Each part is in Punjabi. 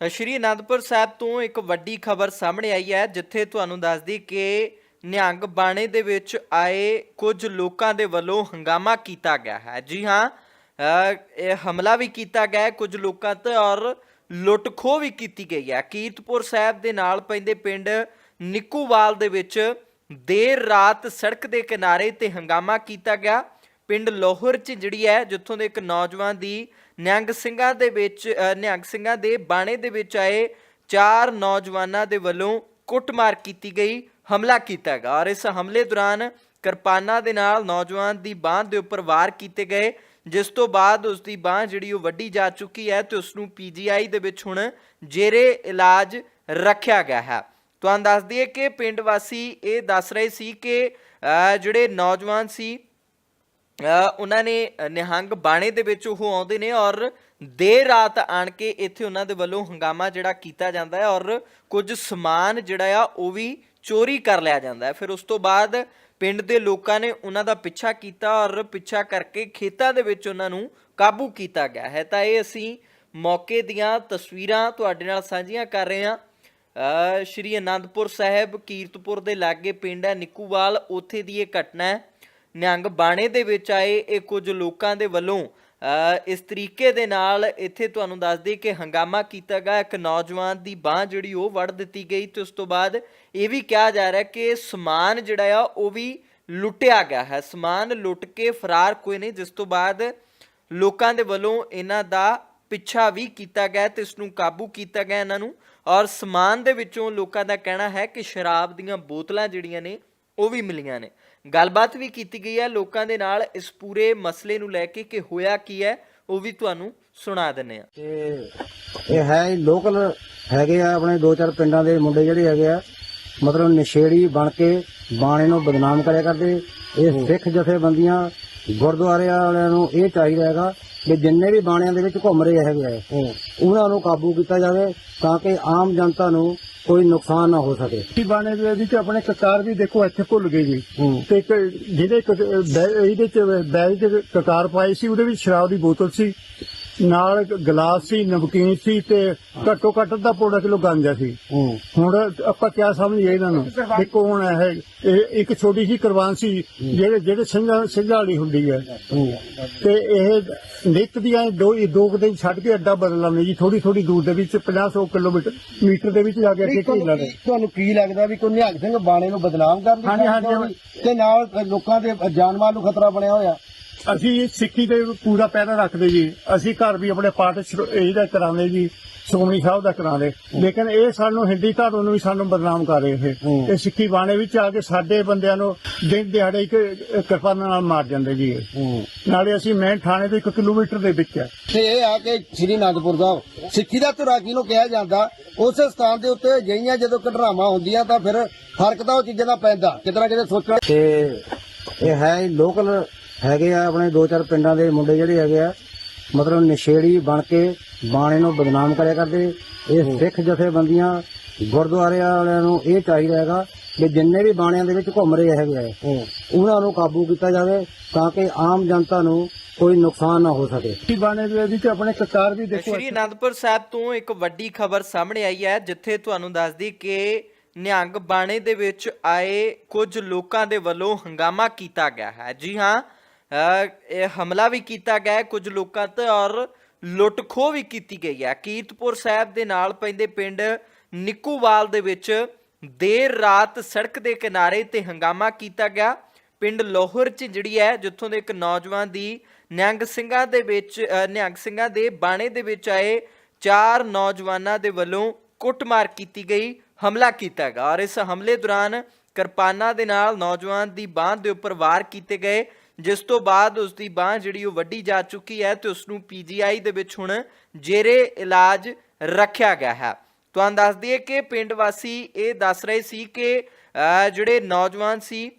ਸ਼੍ਰੀ ਅਨੰਦਪੁਰ ਸਾਹਿਬ ਤੋਂ ਇੱਕ ਵੱਡੀ ਖਬਰ ਸਾਹਮਣੇ ਆਈ ਹੈ, ਜਿੱਥੇ ਤੁਹਾਨੂੰ ਦੱਸਦੀ ਕਿ ਨਿਹੰਗ ਬਾਣੇ ਦੇ ਵਿੱਚ ਆਏ ਕੁਝ ਲੋਕਾਂ ਦੇ ਵੱਲੋਂ ਹੰਗਾਮਾ ਕੀਤਾ ਗਿਆ ਹੈ। ਜੀ ਹਾਂ ਇਹ ਹਮਲਾ ਵੀ ਕੀਤਾ ਗਿਆ ਹੈ ਕੁਝ ਲੋਕਾਂ ਤੇ ਔਰ ਲੁੱਟ ਖੋਹ ਵੀ ਕੀਤੀ ਗਈ ਹੈ। ਕੀਰਤਪੁਰ ਸਾਹਿਬ ਦੇ ਨਾਲ ਪੈਂਦੇ ਪਿੰਡ ਨਿੱਕੂਵਾਲ ਦੇ ਵਿੱਚ ਦੇਰ ਰਾਤ ਸੜਕ ਦੇ ਕਿਨਾਰੇ ਤੇ ਹੰਗਾਮਾ ਕੀਤਾ ਗਿਆ। ਪਿੰਡ ਲੋਹਰ ਚ ਜਿਹੜੀ ਹੈ, ਜਿੱਥੋਂ ਦੇ ਇੱਕ ਨੌਜਵਾਨ ਦੀ ਨਿਹੰਗ ਸਿੰਘਾਂ ਦੇ ਵਿੱਚ ਨਿਹੰਗ ਸਿੰਘਾਂ ਦੇ ਬਾਣੇ ਦੇ ਵਿੱਚ ਆਏ ਚਾਰ ਨੌਜਵਾਨਾਂ ਦੇ ਵੱਲੋਂ ਕੁੱਟਮਾਰ ਕੀਤੀ ਗਈ, ਹਮਲਾ ਕੀਤਾ ਗਿਆ ਔਰ ਇਸ ਹਮਲੇ ਦੌਰਾਨ ਕਿਰਪਾਨਾਂ ਦੇ ਨਾਲ ਨੌਜਵਾਨ ਦੀ ਬਾਹ ਦੇ ਉੱਪਰ ਵਾਰ ਕੀਤੇ ਗਏ, ਜਿਸ ਤੋਂ ਬਾਅਦ ਉਸ ਦੀ ਬਾਹ ਜਿਹੜੀ ਉਹ ਵੱਡੀ ਜਾ ਚੁੱਕੀ ਹੈ ਤੇ ਉਸ ਨੂੰ ਪੀਜੀਆਈ ਦੇ ਵਿੱਚ ਹੁਣ ਜੇਰੇ ਇਲਾਜ ਰੱਖਿਆ ਗਿਆ ਹੈ। ਤੁਹਾਨੂੰ ਦੱਸ ਦਈਏ ਕਿ ਪਿੰਡ ਵਾਸੀ ਇਹ ਦੱਸ ਰਹੇ ਸੀ ਕਿ ਜਿਹੜੇ ਨੌਜਵਾਨ ਸੀ ਉਹਨਾਂ ਨੇ ਨਿਹੰਗ ਬਾਣੇ ਦੇ ਵਿੱਚ ਉਹ ਆਉਂਦੇ ਨੇ ਔਰ ਦੇਰ ਰਾਤ ਆਣ ਕੇ ਇੱਥੇ ਉਹਨਾਂ ਦੇ ਵੱਲੋਂ ਹੰਗਾਮਾ ਜਿਹੜਾ ਕੀਤਾ ਜਾਂਦਾ ਹੈ ਔਰ ਕੁਝ ਸਮਾਨ ਜਿਹੜਾ ਆ ਉਹ ਵੀ ਚੋਰੀ ਕਰ ਲਿਆ ਜਾਂਦਾ ਹੈ। ਫਿਰ ਉਸ ਤੋਂ ਬਾਅਦ ਪਿੰਡ ਦੇ ਲੋਕਾਂ ਨੇ ਉਹਨਾਂ ਦਾ ਪਿੱਛਾ ਕੀਤਾ ਔਰ ਪਿੱਛਾ ਕਰਕੇ ਖੇਤਾਂ ਦੇ ਵਿੱਚ ਉਹਨਾਂ ਨੂੰ ਕਾਬੂ ਕੀਤਾ ਗਿਆ ਹੈ। ਤਾਂ ਇਹ ਅਸੀਂ ਮੌਕੇ ਦੀਆਂ ਤਸਵੀਰਾਂ ਤੁਹਾਡੇ ਨਾਲ ਸਾਂਝੀਆਂ ਕਰ ਰਹੇ ਹਾਂ। ਸ਼੍ਰੀ ਅਨੰਦਪੁਰ ਸਾਹਿਬ, ਕੀਰਤਪੁਰ ਦੇ ਲਾਗੇ ਪਿੰਡ ਹੈ, ਨਿੱਕੂਵਾਲ। ਉੱਥੇ ਦੀ ਇਹ ਘਟਨਾ ਹੈ। ਨਿਹੰਗ ਬਾਣੇ ਦੇ ਵਿੱਚ ਆਏ ਇਹ ਕੁਝ ਲੋਕਾਂ ਦੇ ਵੱਲੋਂ ਇਸ ਤਰੀਕੇ ਦੇ ਨਾਲ ਇੱਥੇ ਤੁਹਾਨੂੰ ਦੱਸ ਦਈਏ ਕਿ ਹੰਗਾਮਾ ਕੀਤਾ ਗਿਆ। ਇੱਕ ਨੌਜਵਾਨ ਦੀ ਬਾਹ ਜਿਹੜੀ ਉਹ ਵੜ ਦਿੱਤੀ ਗਈ ਤੇ ਉਸ ਤੋਂ ਬਾਅਦ ਇਹ ਵੀ ਕਿਹਾ ਜਾ ਰਿਹਾ ਕਿ ਸਮਾਨ ਜਿਹੜਾ ਆ ਉਹ ਵੀ ਲੁੱਟਿਆ ਗਿਆ ਹੈ। ਸਮਾਨ ਲੁੱਟ ਕੇ ਫਰਾਰ ਕੋਈ ਨਹੀਂ, ਜਿਸ ਤੋਂ ਬਾਅਦ ਲੋਕਾਂ ਦੇ ਵੱਲੋਂ ਇਹਨਾਂ ਦਾ ਪਿੱਛਾ ਵੀ ਕੀਤਾ ਗਿਆ ਤੇ ਇਸ ਨੂੰ ਕਾਬੂ ਕੀਤਾ ਗਿਆ ਇਹਨਾਂ ਨੂੰ। ਔਰ ਸਮਾਨ ਦੇ ਵਿੱਚੋਂ ਲੋਕਾਂ ਦਾ ਕਹਿਣਾ ਹੈ ਕਿ ਸ਼ਰਾਬ ਦੀਆਂ ਬੋਤਲਾਂ ਜਿਹੜੀਆਂ ਨੇ ਉਹ ਵੀ ਮਿਲੀਆਂ ਨੇ। ਗੱਲਬਾਤ ਵੀ ਕੀਤੀ ਗਈ ਹੈ। ਲੋਕਾਂ ਦੇ ਨਾਲ ਇਸ ਪੂਰੇ ਮਸਲੇ ਨੂੰ ਲੈ ਕੇ ਕਿ ਹੋਇਆ ਕੀ ਹੈ, ਉਹ ਵੀ ਤੁਹਾਨੂੰ ਸੁਣਾ ਦਿੰਨੇ ਆ ਤੇ ਇਹ ਹੈ ਲੋਕਲ ਹੈਗੇ ਆ ਆਪਣੇ ਦੋ ਚਾਰ ਪਿੰਡਾਂ ਦੇ ਮੁੰਡੇ ਜਿਹੜੇ ਹੈਗੇ ਆ। ਮਤਲਬ ਨਸ਼ੇੜੀ ਬਣ ਕੇ ਬਾਣੇ ਨੂੰ ਬਦਨਾਮ ਕਰਿਆ ਕਰਦੇ। ਇਹ ਸਿੱਖ ਜਥੇਬੰਦੀਆਂ ਗੁਰਦੁਆਰੇ ਵਾਲਿਆਂ ਨੂੰ ਇਹ ਚਾਹੀਦਾ ਹੈਗਾ ਕਿ ਜਿੰਨੇ ਵੀ ਬਾਣਿਆਂ ਦੇ ਵਿੱਚ ਘੁੰਮ ਰਹੇ ਹੈਗੇ ਆ ਉਹਨਾਂ ਨੂੰ ਕਾਬੂ ਕੀਤਾ ਜਾਵੇ ਤਾਂ ਕਿ ਆਮ ਜਨਤਾ ਨੂੰ ਕੋਈ ਨੁਕਸਾਨ ਨਾ ਹੋ ਸਕੇ। ਕੀ ਬਾਣੇ ਦੇ ਵਿੱਚ ਆਪਣੇ ਕਕਾਰ ਵੀ ਦੇਖੋ ਇੱਥੇ ਭੁੱਲ ਗਏ ਜੀ। ਤੇ ਇੱਕ ਜਿਹਦੇ ਕ- ਬੈ- ਇਹਦੇ ਚ ਬੈਗ ਚ ਕਕਾਰ ਪਾਈ ਸੀ ਉਹਦੇ ਵਿੱਚ ਸ਼ਰਾਬ ਦੀ ਬੋਤਲ ਸੀ। ਨਾਲ ਇੱਕ ਗਲਾਸ ਸੀ ਨਮਕੀਨ ਸੀ ਤੇ ਘੱਟੋ ਘੱਟ ਦਾ ਪੌੜਾ ਕਿਲੋ ਗਾਂਜਾ ਸੀ। ਹੁਣ ਆਪਾਂ ਕਿਆ ਸਮਝੀਏ ਇਹਨਾਂ ਨੂੰ? ਕਿ ਕੌਣ ਹੈ ਇਹ ਇਹ ਇੱਕ ਛੋਟੀ ਜਿਹੀ ਕੁਰਬਾਨ ਸੀ ਜਿਹੜੇ ਜਿਹੜੇ ਸਿੰਘਾਂ ਸਿੰਘਾਂ ਵਾਲੀ ਹੁੰਦੀ ਹੈ। ਤੇ ਇਹ ਨਿੱਤ ਦੀਆਂ ਦੋ ਇਹ ਦੋ ਕੁ ਦਿਨ ਛੱਡ ਕੇ ਅੱਡਾ ਬਦਲ ਲਾਉਂਦੇ ਜੀ। ਥੋੜੀ ਥੋੜੀ ਦੂਰ ਦੇ ਵਿੱਚ 50 ਕਿਲੋਮੀਟਰ ਮੀਟਰ ਦੇ ਵਿੱਚ ਜਾ ਕੇ ਅੱਗੇ ਘੇਰ ਲੈਂਦੇ। ਤੁਹਾਨੂੰ ਕੀ ਲੱਗਦਾ ਵੀ ਕੋਈ ਨਿਹੰਗ ਸਿੰਘ ਬਾਣੇ ਨੂੰ ਬਦਨਾਮ ਕਰਨ ਹਾਂਜੀ, ਹਾਂਜੀ। ਤੇ ਨਾਲ ਲੋਕਾਂ ਦੇ ਜਾਨਮਾਲ ਨੂੰ ਖਤਰਾ ਬਣਿਆ ਹੋਇਆ। ਅਸੀਂ ਸਿੱਖੀ ਤੇ ਪੂਰਾ ਪਹਿਰਾ ਰੱਖਦੇ ਜੀ। ਅਸੀਂ ਘਰ ਵੀ ਆਪਣੇ ਪਾਠ ਇਹਦਾ ਕਰਾਉਂਦੇ ਜੀ ਸੁਖਮਨੀ ਸਾਹਿਬ ਦਾ ਕਰਾਉਂਦੇ। ਲੇਕਿਨ ਇਹ ਸਾਨੂੰ ਹਿੰਦੀ ਧਰਮ ਨੂੰ ਵੀ ਸਾਨੂੰ ਬਦਨਾਮ ਕਰ ਰਹੇ ਇਹ ਇਹ ਸਿੱਖੀ ਬਾਣੇ ਵਿੱਚ ਆ ਕੇ ਸਾਡੇ ਬੰਦਿਆਂ ਨੂੰ ਦਿਨ ਦਿਹਾੜੇ ਇੱਕ ਕਿਰਪਾਨਾਂ ਨਾਲ ਮਾਰ ਜਾਂਦੇ ਜੀ ਇਹ। ਨਾਲੇ ਅਸੀਂ ਮੈਂ ਥਾਣੇ ਤੋਂ 1 ਕਿਲੋਮੀਟਰ ਦੇ ਵਿੱਚ ਹੈ ਤੇ ਇਹ ਆ ਕਿ ਸ੍ਰੀ ਅਨੰਦਪੁਰ ਸਾਹਿਬ ਸਿੱਖੀ ਦਾ ਤੁਰਾਕੀ ਨੂੰ ਕਿਹਾ ਜਾਂਦਾ ਉਸ ਸਥਾਨ ਦੇ ਉੱਤੇ ਅਜਿਹੀਆਂ ਜਦੋਂ ਘਟਨਾਵਾਂ ਹੁੰਦੀਆਂ ਤਾਂ ਫਿਰ ਫ਼ਰਕ ਤਾਂ ਉਹ ਚੀਜ਼ਾਂ ਦਾ ਪੈਂਦਾ। ਕਿਤਨਾ ਕਿਤੇ ਸੋਚਣਾ ਤੇ ਇਹ ਹੈ ਲੋਕਲ ਹੈਗੇ ਆ ਆਪਣੇ ਦੋ ਚਾਰ ਪਿੰਡਾਂ ਦੇ ਮੁੰਡੇ ਜਿਹੜੇ ਹੈਗੇ ਆ ਮਤਲਬ ਨਸ਼ੇੜੀ ਬਣ ਕੇ ਬਾਣੇ ਨੂੰ ਬਦਨਾਮ ਕਰਿਆ ਕਰਦੇ। ਇਹ ਸਿੱਖ ਜਥੇਬੰਦੀਆਂ ਗੁਰਦੁਆਰੇ ਵਾਲਿਆਂ ਨੂੰ ਇਹ ਚਾਹੀਦਾ ਹੈਗਾ ਕਿ ਜਿੰਨੇ ਵੀ ਬਾਣਿਆਂ ਦੇ ਵਿੱਚ ਘੁੰਮ ਰਹੇ ਹੈਗੇ ਆ ਉਹਨਾਂ ਨੂੰ ਕਾਬੂ ਕੀਤਾ ਜਾਵੇ ਤਾਂ ਕਿ ਆਮ ਜਨਤਾ ਨੂੰ ਕੋਈ ਨੁਕਸਾਨ ਨਾ ਹੋ ਸਕੇ। ਸਿੱਖੀ ਬਾਣੇ ਦੇ ਵਿੱਚ ਆਪਣੇ ਕਕਾਰ ਵੀ ਦੇਖੋ ਸ਼੍ਰੀ ਅਨੰਦਪੁਰ ਸਾਹਿਬ ਤੋਂ ਇੱਕ ਵੱਡੀ ਖਬਰ ਸਾਹਮਣੇ ਆਈ ਹੈ ਜਿੱਥੇ ਤੁਹਾਨੂੰ ਦੱਸਦੀ ਕਿ ਨਿਹੰਗ ਬਾਣੇ ਦੇ ਵਿੱਚ ਆਏ ਕੁਝ ਲੋਕਾਂ ਦੇ ਵੱਲੋਂ ਹੰਗਾਮਾ ਕੀਤਾ ਗਿਆ ਹੈ। ਜੀ ਹਾਂ ਇਹ ਹਮਲਾ ਵੀ ਕੀਤਾ ਗਿਆ ਹੈ ਕੁਝ ਲੋਕਾਂ ਤੇ ਔਰ ਲੁੱਟ ਖੋਹ ਵੀ ਕੀਤੀ ਗਈ ਹੈ। ਕੀਰਤਪੁਰ ਸਾਹਿਬ ਦੇ ਨਾਲ ਪੈਂਦੇ ਪਿੰਡ ਨਿੱਕੂਵਾਲ ਦੇ ਵਿੱਚ ਦੇਰ ਰਾਤ ਸੜਕ ਦੇ ਕਿਨਾਰੇ ਤੇ ਹੰਗਾਮਾ ਕੀਤਾ ਗਿਆ। ਪਿੰਡ ਲੋਹਰ ਚ ਜਿਹੜੀ ਹੈ, ਜਿੱਥੋਂ ਦੇ ਇੱਕ ਨੌਜਵਾਨ ਦੀ ਨਿਹੰਗ ਸਿੰਘਾਂ ਦੇ ਵਿੱਚ ਨਿਹੰਗ ਸਿੰਘਾਂ ਦੇ ਬਾਣੇ ਦੇ ਵਿੱਚ ਆਏ ਚਾਰ ਨੌਜਵਾਨਾਂ ਦੇ ਵੱਲੋਂ ਕੁੱਟਮਾਰ ਕੀਤੀ ਗਈ, ਹਮਲਾ ਕੀਤਾ ਗਿਆ। ਔਰ ਇਸ ਹਮਲੇ ਦੌਰਾਨ ਕਿਰਪਾਨਾਂ ਦੇ ਨਾਲ ਨੌਜਵਾਨ ਦੀ ਬਾਹ ਦੇ ਉੱਪਰ ਵਾਰ ਕੀਤੇ ਗਏ। ਜਿਸ ਤੋਂ ਬਾਅਦ ਉਸ ਦੀ ਬਾਹ ਜਿਹੜੀ ਉਹ ਵੱਡੀ ਜਾ ਚੁੱਕੀ ਹੈ ਤੇ ਉਸ ਨੂੰ ਪੀਜੀਆਈ ਦੇ ਵਿੱਚ ਹੁਣ ਜੇਰੇ ਇਲਾਜ ਰੱਖਿਆ ਗਿਆ ਹੈ। ਤੁਹਾਨੂੰ ਦੱਸ ਦਈਏ ਕਿ ਪਿੰਡ ਵਾਸੀ ਇਹ ਦੱਸ ਰਹੇ ਸੀ ਕਿ ਜਿਹੜੇ ਨੌਜਵਾਨ ਸੀ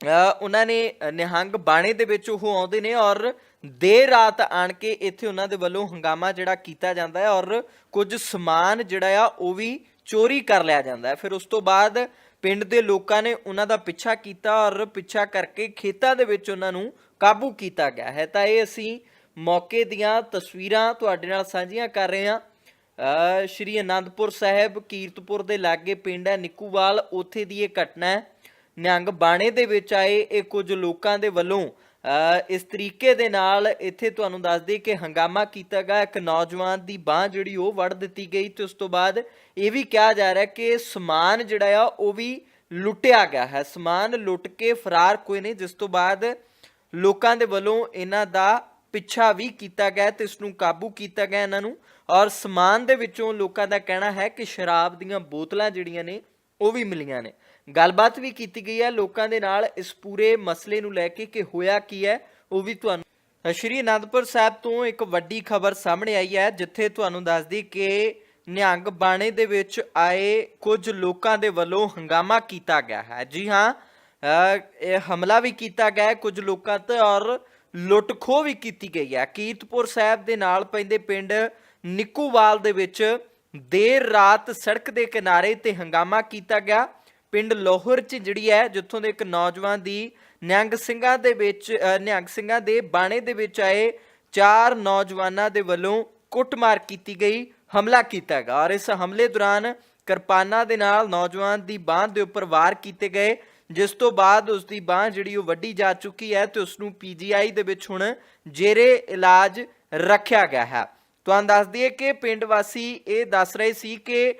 ਅ, ਉਹਨਾਂ ਨੇ ਨਿਹੰਗ ਬਾਣੇ ਦੇ ਵਿੱਚ ਉਹ ਆਉਂਦੇ ਨੇ ਔਰ ਦੇਰ ਰਾਤ ਆਣ ਕੇ ਇੱਥੇ ਉਹਨਾਂ ਦੇ ਵੱਲੋਂ ਹੰਗਾਮਾ ਜਿਹੜਾ ਕੀਤਾ ਜਾਂਦਾ ਹੈ ਔਰ ਕੁਝ ਸਮਾਨ ਜਿਹੜਾ ਆ ਉਹ ਵੀ ਚੋਰੀ ਕਰ ਲਿਆ ਜਾਂਦਾ ਹੈ। ਫਿਰ ਉਸ ਤੋਂ ਬਾਅਦ ਪਿੰਡ ਦੇ ਲੋਕਾਂ ਨੇ ਉਹਨਾਂ ਦਾ ਪਿੱਛਾ ਕੀਤਾ ਔਰ ਪਿੱਛਾ ਕਰਕੇ ਖੇਤਾਂ ਦੇ ਵਿੱਚ ਉਹਨਾਂ ਨੂੰ ਕਾਬੂ ਕੀਤਾ ਗਿਆ ਹੈ। ਤਾਂ ਇਹ ਅਸੀਂ ਮੌਕੇ ਦੀਆਂ ਤਸਵੀਰਾਂ ਤੁਹਾਡੇ ਨਾਲ ਸਾਂਝੀਆਂ ਕਰ ਰਹੇ ਹਾਂ। ਅ, ਸ਼੍ਰੀ ਅਨੰਦਪੁਰ ਸਾਹਿਬ ਕੀਰਤਪੁਰ ਦੇ ਲਾਗੇ ਪਿੰਡ ਹੈ ਨਿੱਕੂਵਾਲ। ਉੱਥੇ ਦੀ ਇਹ ਘਟਨਾ ਹੈ। ਨਿਹੰਗ ਬਾਣੇ ਦੇ ਵਿੱਚ ਆਏ ਇਹ ਕੁਝ ਲੋਕਾਂ ਦੇ ਵੱਲੋਂ ਇਸ ਤਰੀਕੇ ਦੇ ਨਾਲ ਇੱਥੇ ਤੁਹਾਨੂੰ ਦੱਸ ਦਈਏ ਕਿ ਹੰਗਾਮਾ ਕੀਤਾ ਗਿਆ। ਇੱਕ ਨੌਜਵਾਨ ਦੀ ਬਾਹ ਜਿਹੜੀ ਉਹ ਵੜ ਦਿੱਤੀ ਗਈ ਤੇ ਉਸ ਤੋਂ ਬਾਅਦ ਇਹ ਵੀ ਕਿਹਾ ਜਾ ਰਿਹਾ ਕਿ ਸਮਾਨ ਜਿਹੜਾ ਆ ਉਹ ਵੀ ਲੁੱਟਿਆ ਗਿਆ ਹੈ। ਸਮਾਨ ਲੁੱਟ ਕੇ ਫਰਾਰ ਕੋਈ ਨਹੀਂ, ਜਿਸ ਤੋਂ ਬਾਅਦ ਲੋਕਾਂ ਦੇ ਵੱਲੋਂ ਇਹਨਾਂ ਦਾ ਪਿੱਛਾ ਵੀ ਕੀਤਾ ਗਿਆ ਤੇ ਇਸ ਨੂੰ ਕਾਬੂ ਕੀਤਾ ਗਿਆ ਇਹਨਾਂ ਨੂੰ। ਔਰ ਸਮਾਨ ਦੇ ਵਿੱਚੋਂ ਲੋਕਾਂ ਦਾ ਕਹਿਣਾ ਹੈ ਕਿ ਸ਼ਰਾਬ ਦੀਆਂ ਬੋਤਲਾਂ ਜਿਹੜੀਆਂ ਨੇ ਉਹ ਵੀ ਮਿਲੀਆਂ ਨੇ। ਗੱਲਬਾਤ ਵੀ ਕੀਤੀ ਗਈ ਹੈ ਲੋਕਾਂ ਦੇ ਨਾਲ ਇਸ ਪੂਰੇ ਮਸਲੇ ਨੂੰ ਲੈ ਕੇ ਕਿ ਹੋਇਆ ਕੀ ਹੈ, ਉਹ ਵੀ ਤੁਹਾਨੂੰ ਸ਼੍ਰੀ ਅਨੰਦਪੁਰ ਸਾਹਿਬ ਤੋਂ ਇੱਕ ਵੱਡੀ ਖਬਰ ਸਾਹਮਣੇ ਆਈ ਹੈ, ਜਿੱਥੇ ਤੁਹਾਨੂੰ ਦੱਸਦੀ ਕਿ ਨਿਹੰਗ ਬਾਣੇ ਦੇ ਵਿੱਚ ਆਏ ਕੁਝ ਲੋਕਾਂ ਦੇ ਵੱਲੋਂ ਹੰਗਾਮਾ ਕੀਤਾ ਗਿਆ ਹੈ। ਜੀ ਹਾਂ ਇਹ ਹਮਲਾ ਵੀ ਕੀਤਾ ਗਿਆ ਹੈ ਕੁਝ ਲੋਕਾਂ ਤੇ ਔਰ ਲੁੱਟ ਖੋਹ ਵੀ ਕੀਤੀ ਗਈ ਹੈ। ਕੀਰਤਪੁਰ ਸਾਹਿਬ ਦੇ ਨਾਲ ਪੈਂਦੇ ਪਿੰਡ ਨਿੱਕੂਵਾਲ ਦੇ ਵਿੱਚ ਦੇਰ ਰਾਤ ਸੜਕ ਦੇ ਕਿਨਾਰੇ ਤੇ ਹੰਗਾਮਾ ਕੀਤਾ ਗਿਆ। ਪਿੰਡ ਲੋਹਰ ਚ ਜਿਹੜੀ ਹੈ, ਜਿੱਥੋਂ ਦੇ ਇੱਕ ਨੌਜਵਾਨ ਦੀ ਨਿਹੰਗ ਸਿੰਘਾਂ ਦੇ ਵਿੱਚ ਨਿਹੰਗ ਸਿੰਘਾਂ ਦੇ ਬਾਣੇ ਦੇ ਵਿੱਚ ਆਏ ਚਾਰ ਨੌਜਵਾਨਾਂ ਦੇ ਵੱਲੋਂ ਕੁੱਟਮਾਰ ਕੀਤੀ ਗਈ, ਹਮਲਾ ਕੀਤਾ ਗਿਆ ਔਰ ਇਸ ਹਮਲੇ ਦੌਰਾਨ ਕਿਰਪਾਨਾਂ ਦੇ ਨਾਲ ਨੌਜਵਾਨ ਦੀ ਬਾਹ ਦੇ ਉੱਪਰ ਵਾਰ ਕੀਤੇ ਗਏ, ਜਿਸ ਤੋਂ ਬਾਅਦ ਉਸ ਦੀ ਬਾਹ ਜਿਹੜੀ ਉਹ ਵੱਡੀ ਜਾ ਚੁੱਕੀ ਹੈ ਤੇ ਉਸ ਨੂੰ ਪੀਜੀਆਈ ਦੇ ਵਿੱਚ ਹੁਣ ਜੇਰੇ ਇਲਾਜ ਰੱਖਿਆ ਗਿਆ ਹੈ। ਤੁਹਾਨੂੰ ਦੱਸ ਦਈਏ ਕਿ ਪਿੰਡ ਵਾਸੀ ਇਹ ਦੱਸ ਰਹੇ ਸੀ ਕਿ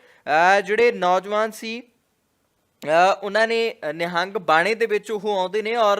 ਜਿਹੜੇ ਨੌਜਵਾਨ ਸੀ ਉਹਨਾਂ ਨੇ ਨਿਹੰਗ ਬਾਣੇ ਦੇ ਵਿੱਚ ਉਹ ਆਉਂਦੇ ਨੇ ਔਰ